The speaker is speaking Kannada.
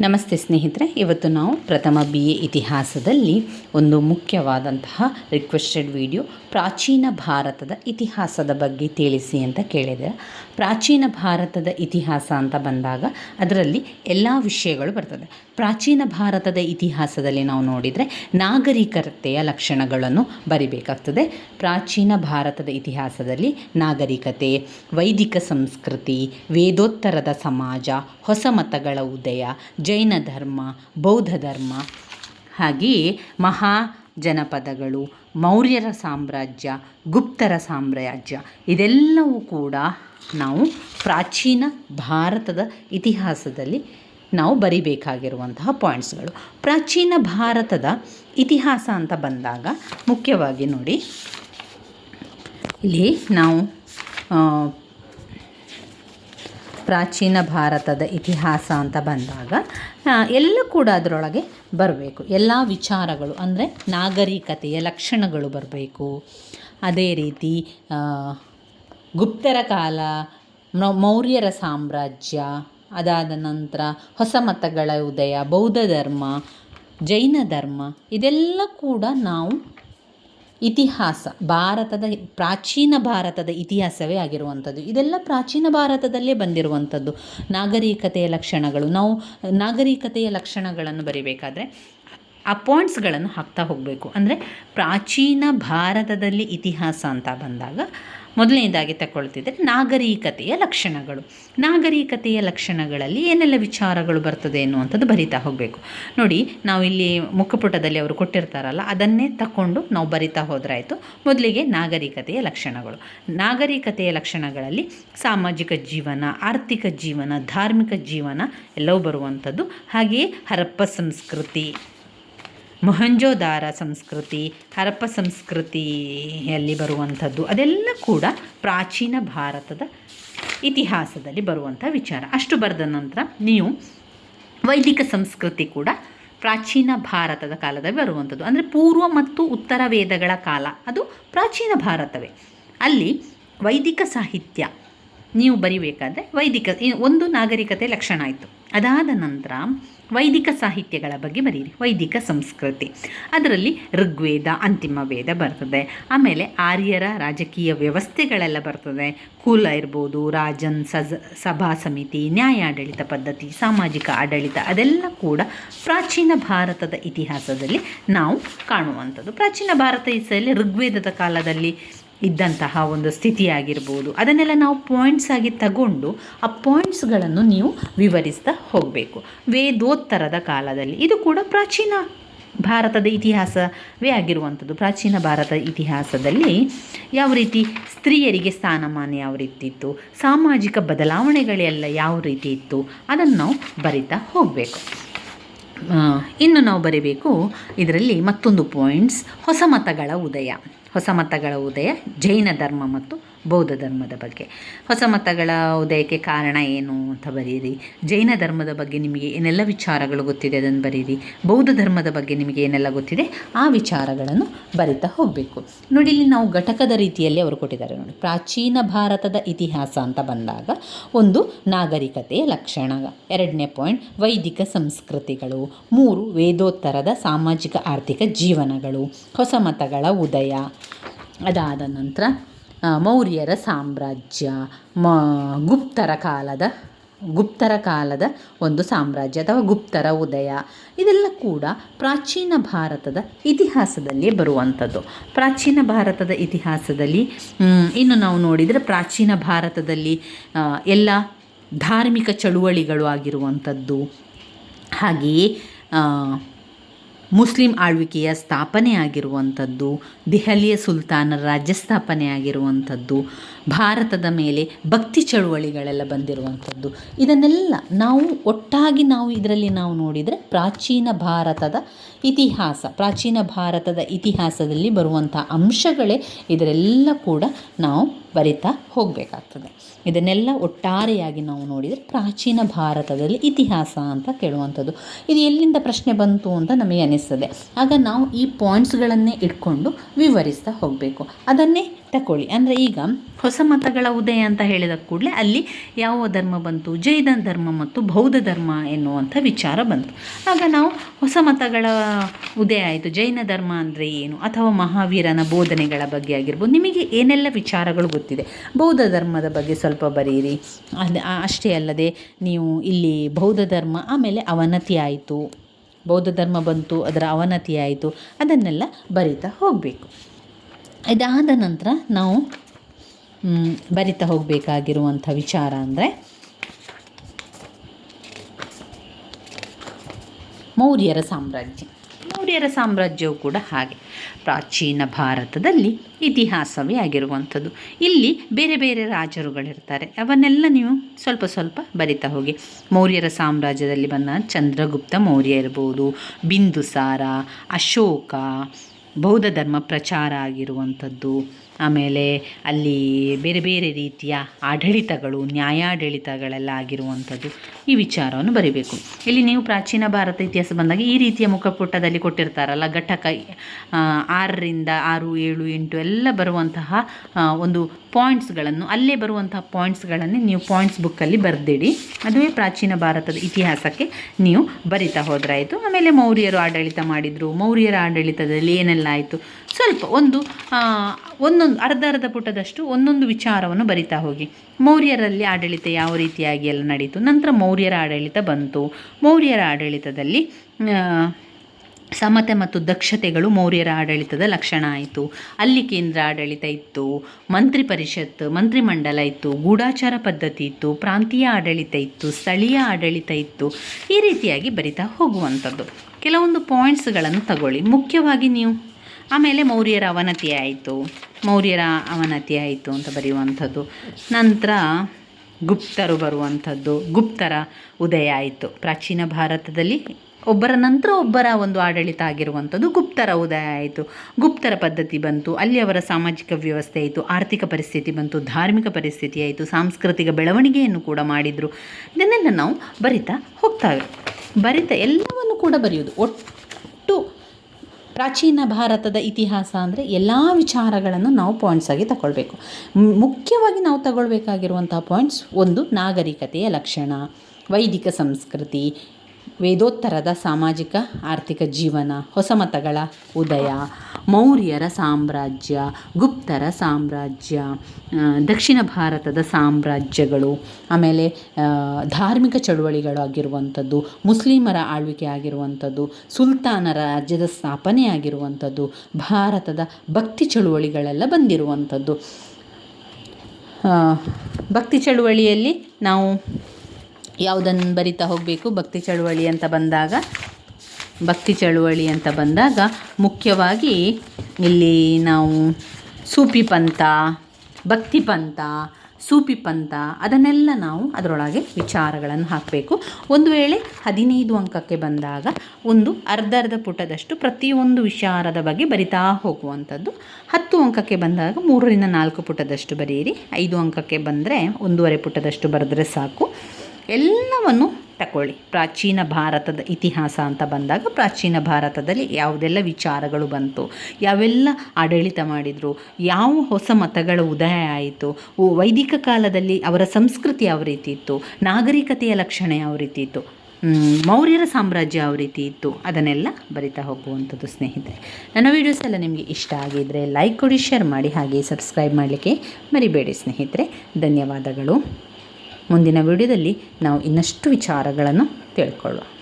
ನಮಸ್ತೆ ಸ್ನೇಹಿತರೆ, ಇವತ್ತು ನಾವು ಪ್ರಥಮ ಬಿ ಎ ಇತಿಹಾಸದಲ್ಲಿ ಒಂದು ಮುಖ್ಯವಾದಂತಹ ರಿಕ್ವೆಸ್ಟೆಡ್ ವಿಡಿಯೋ ಪ್ರಾಚೀನ ಭಾರತದ ಇತಿಹಾಸದ ಬಗ್ಗೆ ತಿಳಿಸಿ ಅಂತ ಕೇಳಿದೆ. ಪ್ರಾಚೀನ ಭಾರತದ ಇತಿಹಾಸ ಅಂತ ಬಂದಾಗ ಅದರಲ್ಲಿ ಎಲ್ಲ ವಿಷಯಗಳು ಬರ್ತದೆ. ಪ್ರಾಚೀನ ಭಾರತದ ಇತಿಹಾಸದಲ್ಲಿ ನಾವು ನೋಡಿದರೆ ನಾಗರಿಕತೆಯ ಲಕ್ಷಣಗಳನ್ನು ಬರಿಬೇಕಾಗ್ತದೆ. ಪ್ರಾಚೀನ ಭಾರತದ ಇತಿಹಾಸದಲ್ಲಿ ನಾಗರಿಕತೆ, ವೈದಿಕ ಸಂಸ್ಕೃತಿ, ವೇದೋತ್ತರದ ಸಮಾಜ ಹೊಸ ಮತಗಳ ಉದಯ ಜೈನ ಧರ್ಮ, ಬೌದ್ಧ ಧರ್ಮ ಹಾಗೆಯೇ ಮಹಾ ಜನಪದಗಳು, ಮೌರ್ಯರ ಸಾಮ್ರಾಜ್ಯ, ಗುಪ್ತರ ಸಾಮ್ರಾಜ್ಯ, ಇದೆಲ್ಲವೂ ಕೂಡ ನಾವು ಪ್ರಾಚೀನ ಭಾರತದ ಇತಿಹಾಸದಲ್ಲಿ ನಾವು ಬರಿಬೇಕಾಗಿರುವಂತಹ ಪಾಯಿಂಟ್ಸ್ಗಳು. ಪ್ರಾಚೀನ ಭಾರತದ ಇತಿಹಾಸ ಅಂತ ಬಂದಾಗ ಮುಖ್ಯವಾಗಿ ನೋಡಿ, ಇಲ್ಲಿ ನಾವು ಪ್ರಾಚೀನ ಭಾರತದ ಇತಿಹಾಸ ಅಂತ ಬಂದಾಗ ಎಲ್ಲ ಕೂಡ ಅದರೊಳಗೆ ಬರಬೇಕು. ಎಲ್ಲ ವಿಚಾರಗಳು, ಅಂದರೆ ನಾಗರಿಕತೆಯ ಲಕ್ಷಣಗಳು ಬರಬೇಕು. ಅದೇ ರೀತಿ ಗುಪ್ತರ ಕಾಲ ಮೌರ್ಯರ ಸಾಮ್ರಾಜ್ಯ, ಅದಾದ ನಂತರ ಹೊಸ ಮತಗಳ ಉದಯ, ಬೌದ್ಧ ಧರ್ಮ, ಜೈನ ಧರ್ಮ, ಇದೆಲ್ಲ ಕೂಡ ನಾವು ಇತಿಹಾಸ, ಭಾರತದ ಪ್ರಾಚೀನ ಭಾರತದ ಇತಿಹಾಸವೇ ಆಗಿರುವಂಥದ್ದು. ಇದೆಲ್ಲ ಪ್ರಾಚೀನ ಭಾರತದಲ್ಲೇ ಬಂದಿರುವಂಥದ್ದು. ನಾಗರಿಕತೆಯ ಲಕ್ಷಣಗಳು. ನಾವು ನಾಗರಿಕತೆಯ ಲಕ್ಷಣಗಳನ್ನು ಬರಿಬೇಕಾದ್ರೆ, ಆ ಪಾಯಿಂಟ್ಸ್ಗಳನ್ನು ಹಾಕ್ತಾ ಹೋಗಬೇಕು. ಅಂದರೆ ಪ್ರಾಚೀನ ಭಾರತದಲ್ಲಿ ಇತಿಹಾಸ ಅಂತ ಬಂದಾಗ ಮೊದಲನೇದಾಗಿ ತಗೊಳ್ತಿದ್ರೆ ನಾಗರಿಕತೆಯ ಲಕ್ಷಣಗಳು. ನಾಗರಿಕತೆಯ ಲಕ್ಷಣಗಳಲ್ಲಿ ಏನೆಲ್ಲ ವಿಚಾರಗಳು ಬರ್ತದೆ ಎನ್ನುವಂಥದ್ದು ಬರಿತಾ ಹೋಗಬೇಕು. ನೋಡಿ, ನಾವು ಇಲ್ಲಿ ಮುಖಪುಟದಲ್ಲಿ ಅವರು ಕೊಟ್ಟಿರ್ತಾರಲ್ಲ, ಅದನ್ನೇ ತಗೊಂಡು ನಾವು ಬರಿತಾ ಹೋದ್ರಾಯಿತು. ಮೊದಲಿಗೆ ನಾಗರಿಕತೆಯ ಲಕ್ಷಣಗಳು. ನಾಗರಿಕತೆಯ ಲಕ್ಷಣಗಳಲ್ಲಿ ಸಾಮಾಜಿಕ ಜೀವನ, ಆರ್ಥಿಕ ಜೀವನ, ಧಾರ್ಮಿಕ ಜೀವನ ಎಲ್ಲವೂ ಬರುವಂಥದ್ದು. ಹಾಗೆಯೇ ಹರಪ್ಪ ಸಂಸ್ಕೃತಿ ಮೊಹಂಜೋದಾರ ಸಂಸ್ಕೃತಿ ಹರಪ್ಪ ಸಂಸ್ಕೃತಿಯಲ್ಲಿ ಬರುವಂಥದ್ದು, ಅದೆಲ್ಲ ಕೂಡ ಪ್ರಾಚೀನ ಭಾರತದ ಇತಿಹಾಸದಲ್ಲಿ ಬರುವಂಥ ವಿಚಾರ. ಅಷ್ಟು ಬರೆದ ನಂತರ ನೀವು ವೈದಿಕ ಸಂಸ್ಕೃತಿ ಕೂಡ ಪ್ರಾಚೀನ ಭಾರತದ ಕಾಲದಲ್ಲಿ ಬರುವಂಥದ್ದು. ಅಂದರೆ ಪೂರ್ವ ಮತ್ತು ಉತ್ತರ ವೇದಗಳ ಕಾಲ, ಅದು ಪ್ರಾಚೀನ ಭಾರತವೇ. ಅಲ್ಲಿ ವೈದಿಕ ಸಾಹಿತ್ಯ, ನೀವು ಬರಿಬೇಕಾದ್ರೆ ವೈದಿಕ ಒಂದು ನಾಗರಿಕತೆ ಲಕ್ಷಣ ಆಯಿತು. ಅದಾದ ನಂತರ ವೈದಿಕ ಸಾಹಿತ್ಯಗಳ ಬಗ್ಗೆ ಬರೀರಿ. ವೈದಿಕ ಸಂಸ್ಕೃತಿ. ಅದರಲ್ಲಿ ಋಗ್ವೇದ, ಅಂತಿಮ ವೇದ ಬರ್ತದೆ. ಆಮೇಲೆ ಆರ್ಯರ ರಾಜಕೀಯ ವ್ಯವಸ್ಥೆಗಳೆಲ್ಲ ಬರ್ತದೆ. ಕುಲ ಇರ್ಬೋದು, ರಾಜನ್ ಸಜ, ಸಭಾ ಸಮಿತಿ, ನ್ಯಾಯಾಡಳಿತ ಪದ್ಧತಿ, ಸಾಮಾಜಿಕ ಆಡಳಿತ ಅದೆಲ್ಲ ಕೂಡ ಪ್ರಾಚೀನ ಭಾರತದ ಇತಿಹಾಸದಲ್ಲಿ ನಾವು ಕಾಣುವಂಥದ್ದು. ಪ್ರಾಚೀನ ಭಾರತ ಇಸಲ್ಲಿ ಋಗ್ವೇದದ ಕಾಲದಲ್ಲಿ ಇದ್ದಂತಹ ಒಂದು ಸ್ಥಿತಿಯಾಗಿರ್ಬೋದು. ಅದನ್ನೆಲ್ಲ ನಾವು ಪಾಯಿಂಟ್ಸ್ ಆಗಿ ತಗೊಂಡು ಆ ಪಾಯಿಂಟ್ಸ್ಗಳನ್ನು ನೀವು ವಿವರಿಸ್ತಾ ಹೋಗಬೇಕು. ವೇದೋತ್ತರದ ಕಾಲದಲ್ಲಿ ಇದು ಕೂಡ ಪ್ರಾಚೀನ ಭಾರತದ ಇತಿಹಾಸವೇ ಆಗಿರುವಂಥದ್ದು. ಪ್ರಾಚೀನ ಭಾರತ ಇತಿಹಾಸದಲ್ಲಿ ಯಾವ ರೀತಿ ಸ್ತ್ರೀಯರಿಗೆ ಸ್ಥಾನಮಾನ ಯಾವ ರೀತಿ ಇತ್ತು, ಸಾಮಾಜಿಕ ಬದಲಾವಣೆಗಳೆಲ್ಲ ಯಾವ ರೀತಿ ಇತ್ತು, ಅದನ್ನು ನಾವು ಬರಿತಾ ಹೋಗಬೇಕು. ಇನ್ನು ನಾವು ಬರೀಬೇಕು ಇದರಲ್ಲಿ ಮತ್ತೊಂದು ಪಾಯಿಂಟ್ಸ್ ಹೊಸ ಮತಗಳ ಉದಯ. ಹೊಸ ಮತಗಳ ಉದಯ ಜೈನ ಧರ್ಮ ಮತ್ತು ಬೌದ್ಧ ಧರ್ಮದ ಬಗ್ಗೆ. ಹೊಸ ಮತಗಳ ಉದಯಕ್ಕೆ ಕಾರಣ ಏನು ಅಂತ ಬರೀರಿ ಜೈನ ಧರ್ಮದ ಬಗ್ಗೆ ನಿಮಗೆ ಏನೆಲ್ಲ ವಿಚಾರಗಳು ಗೊತ್ತಿದೆ ಅದನ್ನು ಬರೀರಿ ಬೌದ್ಧ ಧರ್ಮದ ಬಗ್ಗೆ ನಿಮಗೆ ಏನೆಲ್ಲ ಗೊತ್ತಿದೆ ಆ ವಿಚಾರಗಳನ್ನು ಬರಿತಾ ಹೋಗಬೇಕು. ನೋಡಿ, ಇಲ್ಲಿ ನಾವು ಘಟಕದ ರೀತಿಯಲ್ಲಿ ಅವರು ಕೊಟ್ಟಿದ್ದಾರೆ ನೋಡಿ. ಪ್ರಾಚೀನ ಭಾರತದ ಇತಿಹಾಸ ಅಂತ ಬಂದಾಗ ಒಂದು ನಾಗರಿಕತೆಯ ಲಕ್ಷಣ. ಎರಡನೇ ಪಾಯಿಂಟ್, ವೈದಿಕ ಸಂಸ್ಕೃತಿಗಳು. ಮೂರು, ವೇದೋತ್ತರದ ಸಾಮಾಜಿಕ ಆರ್ಥಿಕ ಜೀವನಗಳು. ಹೊಸ ಮತಗಳ ಉದಯ. ಅದಾದ ನಂತರ ಮೌರ್ಯರ ಸಾಮ್ರಾಜ್ಯ, ಮ, ಗುಪ್ತರ ಕಾಲದ ಗುಪ್ತರ ಕಾಲದ ಒಂದು ಸಾಮ್ರಾಜ್ಯ ಅಥವಾ ಗುಪ್ತರ ಉದಯ. ಇದೆಲ್ಲ ಕೂಡ ಪ್ರಾಚೀನ ಭಾರತದ ಇತಿಹಾಸದಲ್ಲಿ ಬರುವಂಥದ್ದು. ಪ್ರಾಚೀನ ಭಾರತದ ಇತಿಹಾಸದಲ್ಲಿ ಇನ್ನು ನಾವು ನೋಡಿದರೆ ಪ್ರಾಚೀನ ಭಾರತದಲ್ಲಿ ಎಲ್ಲ ಧಾರ್ಮಿಕ ಚಳುವಳಿಗಳು ಆಗಿರುವಂಥದ್ದು. ಹಾಗೆಯೇ ಮುಸ್ಲಿಂ ಆಳ್ವಿಕೆಯ ಸ್ಥಾಪನೆ ಆಗಿರುವಂಥದ್ದು ದೆಹಲಿಯ ಸುಲ್ತಾನರ ರಾಜ್ಯ ಸ್ಥಾಪನೆ ಆಗಿರುವಂಥದ್ದು ಭಾರತದ ಮೇಲೆ ಭಕ್ತಿ ಚಳುವಳಿಗಳೆಲ್ಲ ಬಂದಿರುವಂಥದ್ದು. ಇದನ್ನೆಲ್ಲ ನಾವು ಒಟ್ಟಾಗಿ ನಾವು ಇದರಲ್ಲಿ ನಾವು ನೋಡಿದರೆ ಪ್ರಾಚೀನ ಭಾರತದ ಇತಿಹಾಸ, ಪ್ರಾಚೀನ ಭಾರತದ ಇತಿಹಾಸದಲ್ಲಿ ಬರುವಂಥ ಅಂಶಗಳೇ ಇದರೆಲ್ಲ ಕೂಡ ನಾವು ಬರಿತಾ ಹೋಗಬೇಕಾಗ್ತದೆ. ಇದನ್ನೆಲ್ಲ ಒಟ್ಟಾರೆಯಾಗಿ ನಾವು ನೋಡಿದರೆ ಪ್ರಾಚೀನ ಭಾರತದಲ್ಲಿ ಇತಿಹಾಸ ಅಂತ ಕೇಳುವಂಥದ್ದು. ಇದು ಎಲ್ಲಿಂದ ಪ್ರಶ್ನೆ ಬಂತು ಅಂತ ನಮಗೆ ಅನಿಸ್ತದೆ. ಆಗ ನಾವು ಈ ಪಾಯಿಂಟ್ಸ್ಗಳನ್ನೇ ಇಟ್ಕೊಂಡು ವಿವರಿಸ್ತಾ ಹೋಗಬೇಕು. ಅದನ್ನೇ ತಗೊಳ್ಳಿ ಅಂದರೆ ಈಗ ಹೊಸ ಮತಗಳ ಉದಯ ಅಂತ ಹೇಳಿದ ಕೂಡಲೇ ಅಲ್ಲಿ ಯಾವ ಧರ್ಮ ಬಂತು? ಜೈನ ಧರ್ಮ ಮತ್ತು ಬೌದ್ಧ ಧರ್ಮ ಎನ್ನುವಂಥ ವಿಚಾರ ಬಂತು. ಆಗ ನಾವು ಹೊಸ ಮತಗಳ ಉದಯ ಆಯಿತು. ಜೈನ ಧರ್ಮ ಅಂದರೆ ಏನು? ಅಥವಾ ಮಹಾವೀರನ ಬೋಧನೆಗಳ ಬಗ್ಗೆ ಆಗಿರ್ಬೋದು. ನಿಮಗೆ ಏನೆಲ್ಲ ವಿಚಾರಗಳು ಗೊತ್ತಿದೆ? ಬೌದ್ಧ ಧರ್ಮದ ಬಗ್ಗೆ ಸ್ವಲ್ಪ ಬರೀರಿ. ಅದು ಅಷ್ಟೇ ಅಲ್ಲದೆ ನೀವು ಇಲ್ಲಿ ಬೌದ್ಧ ಧರ್ಮ ಆಮೇಲೆ ಅವನತಿ ಆಯಿತು. ಬೌದ್ಧ ಧರ್ಮ ಬಂತು, ಅದರ ಅವನತಿ ಆಯಿತು. ಅದನ್ನೆಲ್ಲ ಬರಿತಾ ಹೋಗಬೇಕು. ಇದಾದ ನಂತರ ನಾವು ಬರಿತಾ ಹೋಗಬೇಕಾಗಿರುವಂಥ ವಿಚಾರ ಅಂದರೆ, ಮೌರ್ಯರ ಸಾಮ್ರಾಜ್ಯ. ಮೌರ್ಯರ ಸಾಮ್ರಾಜ್ಯವು ಕೂಡ ಹಾಗೆ. ಪ್ರಾಚೀನ ಭಾರತದಲ್ಲಿ ಇತಿಹಾಸವೇ ಆಗಿರುವಂಥದ್ದು. ಇಲ್ಲಿ ಬೇರೆ ಬೇರೆ ರಾಜರುಗಳಿರ್ತಾರೆ. ಅವನ್ನೆಲ್ಲ ನೀವು ಸ್ವಲ್ಪ ಸ್ವಲ್ಪ ಬರಿತಾ ಹೋಗಿ. ಮೌರ್ಯರ ಸಾಮ್ರಾಜ್ಯದಲ್ಲಿ ಬಂದ ಚಂದ್ರಗುಪ್ತ ಮೌರ್ಯ ಇರ್ಬೋದು, ಬಿಂದುಸಾರ, ಅಶೋಕ ಬೌದ್ಧ ಧರ್ಮ ಪ್ರಚಾರ ಆಗಿರುವಂಥದ್ದು. ಆಮೇಲೆ ಅಲ್ಲಿ ಬೇರೆ ಬೇರೆ ರೀತಿಯ ಆಡಳಿತಗಳು, ನ್ಯಾಯಾಡಳಿತಗಳೆಲ್ಲ ಆಗಿರುವಂಥದ್ದು. ಈ ವಿಚಾರವನ್ನು ಬರೀಬೇಕು. ಇಲ್ಲಿ ನೀವು ಪ್ರಾಚೀನ ಭಾರತ ಇತಿಹಾಸ ಬಂದಾಗ ಈ ರೀತಿಯ ಮುಖಪುಟದಲ್ಲಿ ಕೊಟ್ಟಿರ್ತಾರಲ್ಲ, ಘಟಕ ಆರರಿಂದ ಆರು, ಏಳು, ಎಂಟು ಎಲ್ಲ ಬರುವಂತಹ ಒಂದು ಪಾಯಿಂಟ್ಸ್ಗಳನ್ನು ಅಲ್ಲೇ ಬರುವಂತಹ ಪಾಯಿಂಟ್ಸ್ಗಳನ್ನೇ ನೀವು ಪಾಯಿಂಟ್ಸ್ ಬುಕ್ಕಲ್ಲಿ ಬರೆದಿಡಿ. ಅದುವೇ ಪ್ರಾಚೀನ ಭಾರತದ ಇತಿಹಾಸಕ್ಕೆ ನೀವು ಬರಿತಾ ಹೋದ್ರಾಯಿತು. ಆಮೇಲೆ ಮೌರ್ಯರು ಆಡಳಿತ ಮಾಡಿದರು. ಮೌರ್ಯರ ಆಡಳಿತದಲ್ಲಿ ಏನೆಲ್ಲ ಆಯಿತು? ಸ್ವಲ್ಪ ಒಂದು ಒಂದೊಂದು, ಅರ್ಧ ಅರ್ಧ ಪುಟದಷ್ಟು ಒಂದೊಂದು ವಿಚಾರವನ್ನು ಬರಿತಾ ಹೋಗಿ. ಮೌರ್ಯರಲ್ಲಿ ಆಡಳಿತ ಯಾವ ರೀತಿಯಾಗಿ ಎಲ್ಲ ನಡೀತು? ನಂತರ ಮೌರ್ಯರ ಆಡಳಿತ ಬಂತು. ಮೌರ್ಯರ ಆಡಳಿತದಲ್ಲಿ ಸಮತೆ ಮತ್ತು ದಕ್ಷತೆಗಳು ಮೌರ್ಯರ ಆಡಳಿತದ ಲಕ್ಷಣ ಆಯಿತು. ಅಲ್ಲಿ ಕೇಂದ್ರ ಆಡಳಿತ ಇತ್ತು, ಮಂತ್ರಿ ಪರಿಷತ್, ಮಂತ್ರಿಮಂಡಲ ಇತ್ತು, ಗೂಢಾಚಾರ ಪದ್ಧತಿ ಇತ್ತು, ಪ್ರಾಂತೀಯ ಆಡಳಿತ ಇತ್ತು, ಸ್ಥಳೀಯ ಆಡಳಿತ ಇತ್ತು. ಈ ರೀತಿಯಾಗಿ ಬರಿತಾ ಹೋಗುವಂಥದ್ದು. ಕೆಲವೊಂದು ಪಾಯಿಂಟ್ಸ್ಗಳನ್ನು ತಗೊಳ್ಳಿ. ಮುಖ್ಯವಾಗಿ ನೀವು. ಆಮೇಲೆ ಮೌರ್ಯರ ಅವನತಿ ಆಯಿತು. ಮೌರ್ಯರ ಅವನತಿ ಆಯಿತು ಅಂತ ಬರೆಯುವಂಥದ್ದು. ನಂತರ ಗುಪ್ತರು ಬರುವಂಥದ್ದು. ಗುಪ್ತರ ಉದಯ ಆಯಿತು. ಪ್ರಾಚೀನ ಭಾರತದಲ್ಲಿ ಒಬ್ಬರ ನಂತರ ಒಬ್ಬರ ಒಂದು ಆಡಳಿತ ಆಗಿರುವಂಥದ್ದು ಗುಪ್ತರ ಉದಯ ಆಯಿತು. ಗುಪ್ತರ ಪದ್ಧತಿ ಬಂತು, ಅಲ್ಲಿ ಅವರ ಸಾಮಾಜಿಕ ವ್ಯವಸ್ಥೆ ಆಯಿತು, ಆರ್ಥಿಕ ಪರಿಸ್ಥಿತಿ ಬಂತು, ಧಾರ್ಮಿಕ ಪರಿಸ್ಥಿತಿ ಆಯಿತು, ಸಾಂಸ್ಕೃತಿಕ ಬೆಳವಣಿಗೆಯನ್ನು ಕೂಡ ಮಾಡಿದರು. ಇದನ್ನೆಲ್ಲ ನಾವು ಬರಿತಾ ಹೋಗ್ತಾವೆ ಬರಿತಾ ಎಲ್ಲವನ್ನು ಕೂಡ ಬರೆಯೋದು ಒಟ್ಟು ಪ್ರಾಚೀನ ಭಾರತದ ಇತಿಹಾಸ ಅಂದರೆ ಎಲ್ಲ ವಿಚಾರಗಳನ್ನು ನಾವು ಪಾಯಿಂಟ್ಸ್ ಆಗಿ ತಗೊಳ್ಬೇಕು. ಮುಖ್ಯವಾಗಿ ನಾವು ತಗೊಳ್ಬೇಕಾಗಿರುವಂಥ ಪಾಯಿಂಟ್ಸ್ ಒಂದು ನಾಗರಿಕತೆಯ ಲಕ್ಷಣ, ವೈದಿಕ ಸಂಸ್ಕೃತಿ ವೇದೋತ್ತರದ ಸಾಮಾಜಿಕ, ಆರ್ಥಿಕ ಜೀವನ, ಹೊಸ ಮತಗಳ ಉದಯ, ಮೌರ್ಯರ ಸಾಮ್ರಾಜ್ಯ, ಗುಪ್ತರ ಸಾಮ್ರಾಜ್ಯ ದಕ್ಷಿಣ ಭಾರತದ ಸಾಮ್ರಾಜ್ಯಗಳು, ಆಮೇಲೆ ಧಾರ್ಮಿಕ ಚಳುವಳಿಗಳು ಆಗಿರುವಂಥದ್ದು, ಮುಸ್ಲಿಮರ ಆಳ್ವಿಕೆ ಆಗಿರುವಂಥದ್ದು, ಸುಲ್ತಾನರ ರಾಜ್ಯದ ಸ್ಥಾಪನೆ ಆಗಿರುವಂಥದ್ದು, ಭಾರತದ ಭಕ್ತಿ ಚಳುವಳಿಗಳೆಲ್ಲ ಬಂದಿರುವಂಥದ್ದು. ಭಕ್ತಿ ಚಳುವಳಿಯಲ್ಲಿ ನಾವು ಯಾವುದನ್ನು ಬರಿತಾ ಹೋಗಬೇಕು? ಭಕ್ತಿ ಚಳುವಳಿ ಅಂತ ಬಂದಾಗ? ಭಕ್ತಿ ಚಳುವಳಿ ಅಂತ ಬಂದಾಗ ಮುಖ್ಯವಾಗಿ ಇಲ್ಲಿ ನಾವು ಸೂಪಿ ಪಂಥ, ಭಕ್ತಿ ಪಂಥ, ಸೂಪಿ ಪಂಥ ಅದನ್ನೆಲ್ಲ ನಾವು ಅದರೊಳಗೆ ವಿಚಾರಗಳನ್ನು ಹಾಕಬೇಕು. ಒಂದು ವೇಳೆ ಹದಿನೈದು ಅಂಕಕ್ಕೆ ಬಂದಾಗ ಒಂದು ಅರ್ಧ ಅರ್ಧ ಪುಟದಷ್ಟು ಪ್ರತಿಯೊಂದು ವಿಚಾರದ ಬಗ್ಗೆ ಬರಿತಾ ಹೋಗುವಂಥದ್ದು. ಹತ್ತು ಅಂಕಕ್ಕೆ ಬಂದಾಗ ಮೂರರಿಂದ ನಾಲ್ಕು ಪುಟದಷ್ಟು ಬರೆಯಿರಿ. ಐದು ಅಂಕಕ್ಕೆ ಬಂದರೆ ಒಂದೂವರೆ ಪುಟದಷ್ಟು ಬರೆದ್ರೆ ಸಾಕು. ಎಲ್ಲವನ್ನು ತಗೊಳ್ಳಿ ಪ್ರಾಚೀನ ಭಾರತದ ಇತಿಹಾಸ ಅಂತ ಬಂದಾಗ ಪ್ರಾಚೀನ ಭಾರತದಲ್ಲಿ ಯಾವುದೆಲ್ಲ ವಿಚಾರಗಳು ಬಂತು, ಯಾವೆಲ್ಲ ಆಡಳಿತ ಮಾಡಿದರು, ಯಾವ ಹೊಸ ಮತಗಳ ಉದಯ ಆಯಿತು ವೈದಿಕ ಕಾಲದಲ್ಲಿ ಅವರ ಸಂಸ್ಕೃತಿ ಯಾವ ರೀತಿ ಇತ್ತು, ನಾಗರಿಕತೆಯ ಲಕ್ಷಣ ಯಾವ ರೀತಿ ಇತ್ತು ಮೌರ್ಯರ ಸಾಮ್ರಾಜ್ಯ ಯಾವ ರೀತಿ ಇತ್ತು, ಅದನ್ನೆಲ್ಲ ಬರಿತಾ ಹೋಗುವಂಥದ್ದು ಸ್ನೇಹಿತರೆ. ನನ್ನ ವೀಡಿಯೋಸ್ ಎಲ್ಲ ನಿಮಗೆ ಇಷ್ಟ ಆಗಿದ್ದರೆ ಲೈಕ್ ಕೊಡಿ ಶೇರ್ ಮಾಡಿ ಹಾಗೆ ಸಬ್ಸ್ಕ್ರೈಬ್ ಮಾಡಲಿಕ್ಕೆ ಮರಿಬೇಡಿ ಸ್ನೇಹಿತರೆ. ಧನ್ಯವಾದಗಳು. ಮುಂದಿನ ವಿಡಿಯೋದಲ್ಲಿ ನಾವು ಇನ್ನಷ್ಟು ವಿಚಾರಗಳನ್ನು ತಿಳ್ಕೊಳ್ಳೋಣ.